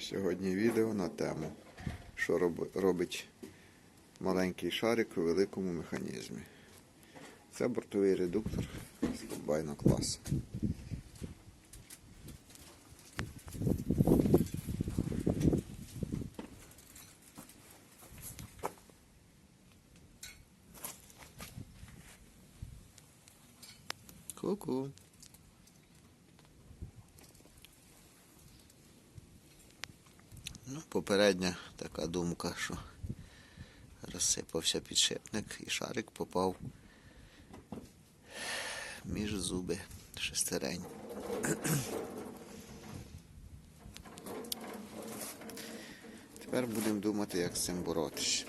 Сьогодні відео на тему, що роб- робить маленький шарик у великому механізмі. Це бортовий редуктор з комбайна класу. Ку-ку. Ну, попередня така думка, що розсипався підшипник і шарик попав між зуби шестерень. Тепер будемо думати, як з цим боротися.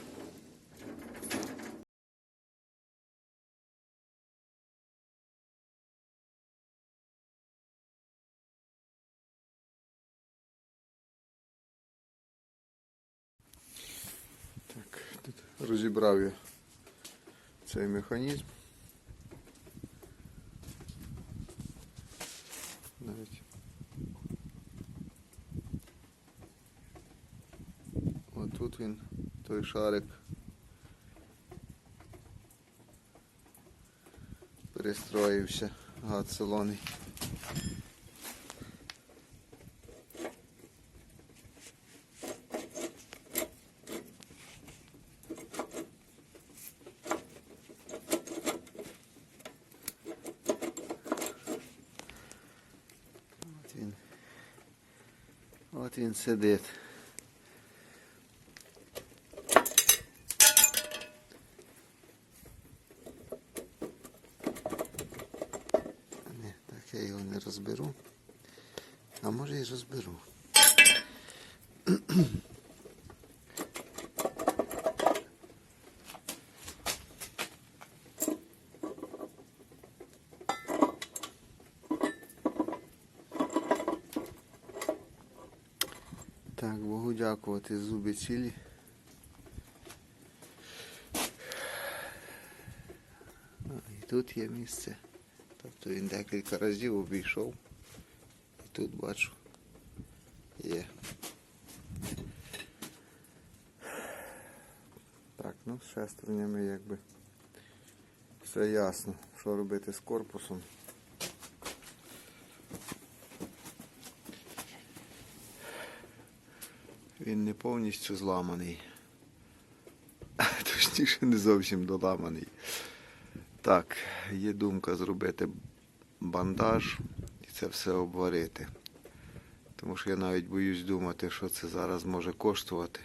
Тут розібрав я цей механізм. Навіть отут він, той шарик. Перестроївся, гад солоний. От він. От він сидить. Не, так я його не розберу. А може і розберу. Так, Богу дякувати, зуби цілі. І тут є місце. Тобто він декілька разів обійшов. І тут бачу. Є. Так, ну з шестернями якби все ясно, що робити з корпусом. Він не повністю зламаний. Точніше, не зовсім доламаний. Так, є думка зробити бандаж і це все обварити. Тому що я навіть боюсь думати, що це зараз може коштувати.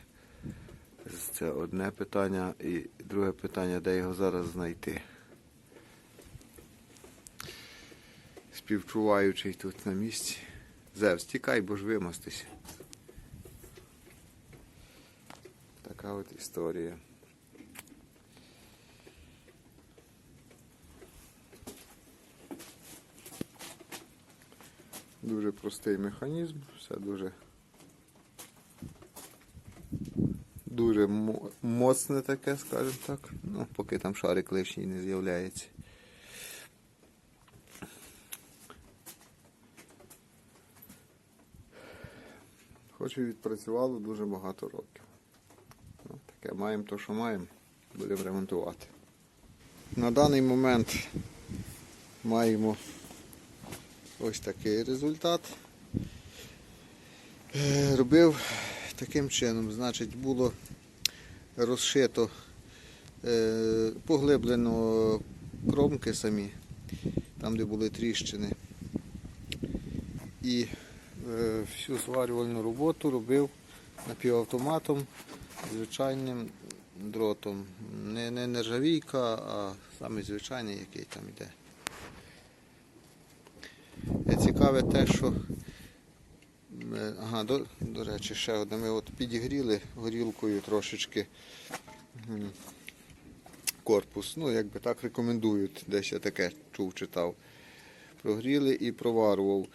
Це одне питання. І друге питання, де його зараз знайти. Співчуваючий тут на місці. Зевс, тікай, бо ж вимостися. Така от історія. Дуже простий механізм, все дуже дуже моцне таке, скажімо так. Ну, поки там шарик лишній не з'являється. Хоч і відпрацювало дуже багато років. Маємо то, що маємо. Будемо ремонтувати. На даний момент маємо ось такий результат. Е, Робив таким чином, значить, було розшито, е, поглиблено кромки самі, там, де були тріщини. І е, всю зварювальну роботу робив напівавтоматом, звичайним дротом. Не, не нержавійка, а саме звичайний, який там йде. Е, Цікаве те, що е, ага, до, до речі, ще одне. Ми от підігріли горілкою трошечки корпус. Ну, якби так рекомендують, десь я таке чув, читав. Прогріли і проварував.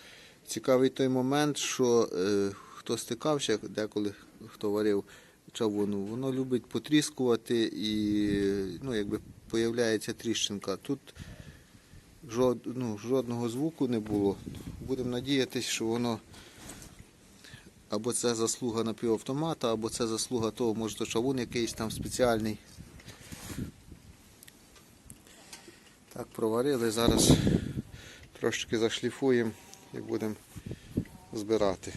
Цікавий той момент, що е, хто стикався, деколи хто варив чавуну, воно любить потріскувати і ну, якби появляється тріщинка. Тут жод, ну, жодного звуку не було. Будемо надіятися, що воно або це заслуга напівавтомата, або це заслуга того, може то чавун якийсь там спеціальний. Так, проварили. Зараз трошки зашліфуємо і будемо збирати.